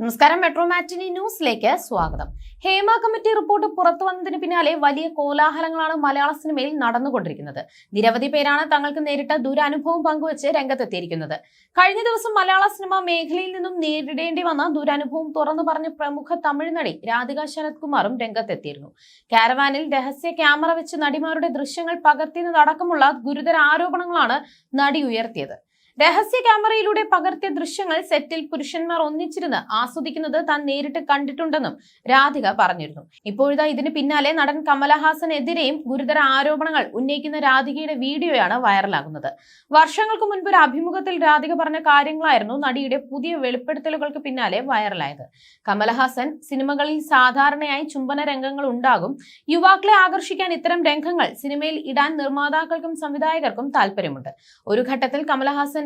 നമസ്കാരം. മെട്രോ മാറ്റിനി ന്യൂസിലേക്ക് സ്വാഗതം. ഹേമ കമ്മിറ്റി റിപ്പോർട്ട് പുറത്തു വന്നതിന് പിന്നാലെ വലിയ കോലാഹലങ്ങളാണ് മലയാള സിനിമയിൽ നടന്നുകൊണ്ടിരിക്കുന്നത്. നിരവധി പേരാണ് തങ്ങൾക്ക് നേരിട്ട ദുരനുഭവം പങ്കുവച്ച് രംഗത്തെത്തിയിരിക്കുന്നത്. കഴിഞ്ഞ ദിവസം മലയാള സിനിമ മേഖലയിൽ നിന്നും നേരിടേണ്ടി വന്ന ദുരനുഭവം തുറന്നു പറഞ്ഞ പ്രമുഖ തമിഴ് നടി രാധിക ശരത് കുമാറും രംഗത്തെത്തിയിരുന്നു. കാരവാനിൽ രഹസ്യ ക്യാമറ വെച്ച് നടിമാരുടെ ദൃശ്യങ്ങൾ പകർത്തിയതടക്കമുള്ള ഗുരുതര ആരോപണങ്ങളാണ് നടി ഉയർത്തിയത്. രഹസ്യ ക്യാമറയിലൂടെ പകർത്തിയ ദൃശ്യങ്ങൾ സെറ്റിൽ പുരുഷന്മാർ ഒന്നിച്ചിരുന്ന് ആസ്വദിക്കുന്നത് താൻ നേരിട്ട് കണ്ടിട്ടുണ്ടെന്നും രാധിക പറഞ്ഞിരുന്നു. ഇപ്പോഴിതാ ഇതിന് പിന്നാലെ നടൻ കമലഹാസനെതിരെയും ഗുരുതര ആരോപണങ്ങൾ ഉന്നയിക്കുന്ന രാധികയുടെ വീഡിയോയാണ് വൈറലാകുന്നത്. വർഷങ്ങൾക്ക് മുൻപ് ഒരു അഭിമുഖത്തിൽ രാധിക പറഞ്ഞ കാര്യങ്ങളായിരുന്നു നടിയുടെ പുതിയ വെളിപ്പെടുത്തലുകൾക്ക് പിന്നാലെ വൈറലായത്. കമലഹാസൻ സിനിമകളിൽ സാധാരണയായി ചുംബന രംഗങ്ങൾ ഉണ്ടാകും. യുവാക്കളെ ആകർഷിക്കാൻ ഇത്തരം രംഗങ്ങൾ സിനിമയിൽ ഇടാൻ നിർമ്മാതാക്കൾക്കും സംവിധായകർക്കും താല്പര്യമുണ്ട്. ഒരു ഘട്ടത്തിൽ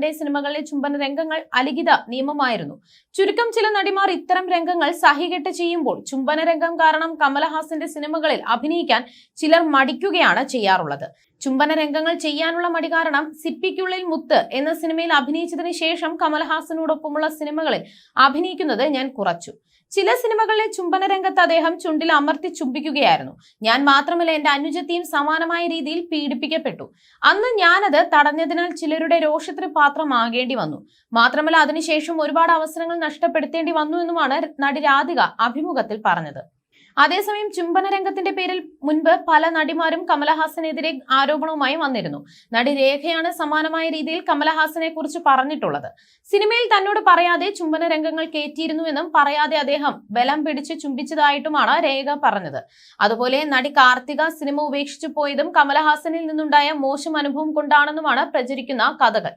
കമലഹാസന്റെ സിനിമകളിലെ ചുംബന രംഗങ്ങൾ അലിഖിത നിയമമായിരുന്നു. ചുരുക്കം ചില നടിമാർ ഇത്തരം രംഗങ്ങൾ സഹികെട്ട് ചെയ്യുമ്പോൾ ചുംബന രംഗം കാരണം കമലഹാസന്റെ സിനിമകളിൽ അഭിനയിക്കാൻ ചിലർ മടിക്കുകയാണ് ചെയ്യാറുള്ളത്. ചുംബന രംഗങ്ങൾ ചെയ്യാനുള്ള മടി കാരണം സിപ്പിക്കുള്ളിൽ മുത്ത് എന്ന സിനിമയിൽ അഭിനയിച്ചതിന് ശേഷം കമൽഹാസനോടൊപ്പമുള്ള സിനിമകളിൽ അഭിനയിക്കുന്നത് ഞാൻ കുറച്ചു. ചില സിനിമകളിലെ ചുംബന രംഗത്ത് അദ്ദേഹം ചുണ്ടിൽ അമർത്തി ചുംബിക്കുകയായിരുന്നു. ഞാൻ മാത്രമല്ല എന്റെ അനുജത്തിയും സമാനമായ രീതിയിൽ പീഡിപ്പിക്കപ്പെട്ടു. അന്ന് ഞാനത് തടഞ്ഞതിനാൽ ചിലരുടെ രോഷത്തിന് പാത്രമാകേണ്ടി വന്നു. മാത്രമല്ല അതിനുശേഷം ഒരുപാട് അവസരങ്ങൾ നഷ്ടപ്പെടുത്തേണ്ടി വന്നു എന്നുമാണ് നടി രാധിക അഭിമുഖത്തിൽ പറഞ്ഞത്. അതേസമയം ചുംബന രംഗത്തിന്റെ പേരിൽ മുൻപ് പല നടിമാരും കമലഹാസനെതിരെ ആരോപണവുമായി വന്നിരുന്നു. നടി രേഖയാണ് സമാനമായ രീതിയിൽ കമലഹാസനെ കുറിച്ച് പറഞ്ഞിട്ടുള്ളത്. സിനിമയിൽ തന്നോട് പറയാതെ ചുംബന രംഗങ്ങൾ കയറ്റിയിരുന്നുവെന്നും പറയാതെ അദ്ദേഹം ബലം പിടിച്ച് ചുംബിച്ചതായിട്ടുമാണ് രേഖ പറഞ്ഞത്. അതുപോലെ നടി കാർത്തിക സിനിമ ഉപേക്ഷിച്ചു പോയതും കമലഹാസനിൽ നിന്നുണ്ടായ മോശം അനുഭവം കൊണ്ടാണെന്നുമാണ് പ്രചരിക്കുന്ന കഥകൾ.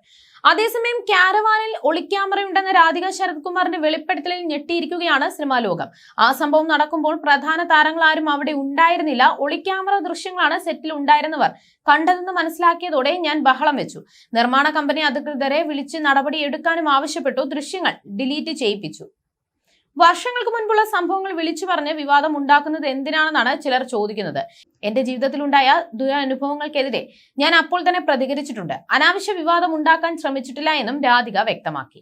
അതേസമയം ക്യാരവാനിൽ ഒളിക്യാമറയുണ്ടെന്ന രാധിക ശരത് കുമാറിന്റെ വെളിപ്പെടുത്തലിൽ ഞെട്ടിയിരിക്കുകയാണ് സിനിമാ ലോകം. ആ സംഭവം നടക്കുമ്പോൾ പ്രധാന താരങ്ങൾ ആരും അവിടെ ഉണ്ടായിരുന്നില്ല. ഒളിക്യാമറ ദൃശ്യങ്ങളാണ് സെറ്റിൽ ഉണ്ടായിരുന്നവർ. കണ്ടതെന്ന് മനസ്സിലാക്കിയതോടെ ഞാൻ ബഹളം വെച്ചു. നിർമ്മാണ കമ്പനി അധികൃതരെ വിളിച്ച് നടപടി എടുക്കാനും ആവശ്യപ്പെട്ടു. ദൃശ്യങ്ങൾ ഡിലീറ്റ് ചെയ്യിപ്പിച്ചു. വർഷങ്ങൾക്ക് മുൻപുള്ള സംഭവങ്ങൾ വിളിച്ചു പറഞ്ഞ് വിവാദം ഉണ്ടാക്കുന്നത് എന്തിനാണെന്നാണ് ചിലർ ചോദിക്കുന്നത്. എന്റെ ജീവിതത്തിലുണ്ടായ ദുരനുഭവങ്ങൾക്കെതിരെ ഞാൻ അപ്പോൾ തന്നെ പ്രതികരിച്ചിട്ടുണ്ട്. അനാവശ്യ വിവാദം ഉണ്ടാക്കാൻ ശ്രമിച്ചിട്ടില്ല എന്നും രാധിക വ്യക്തമാക്കി.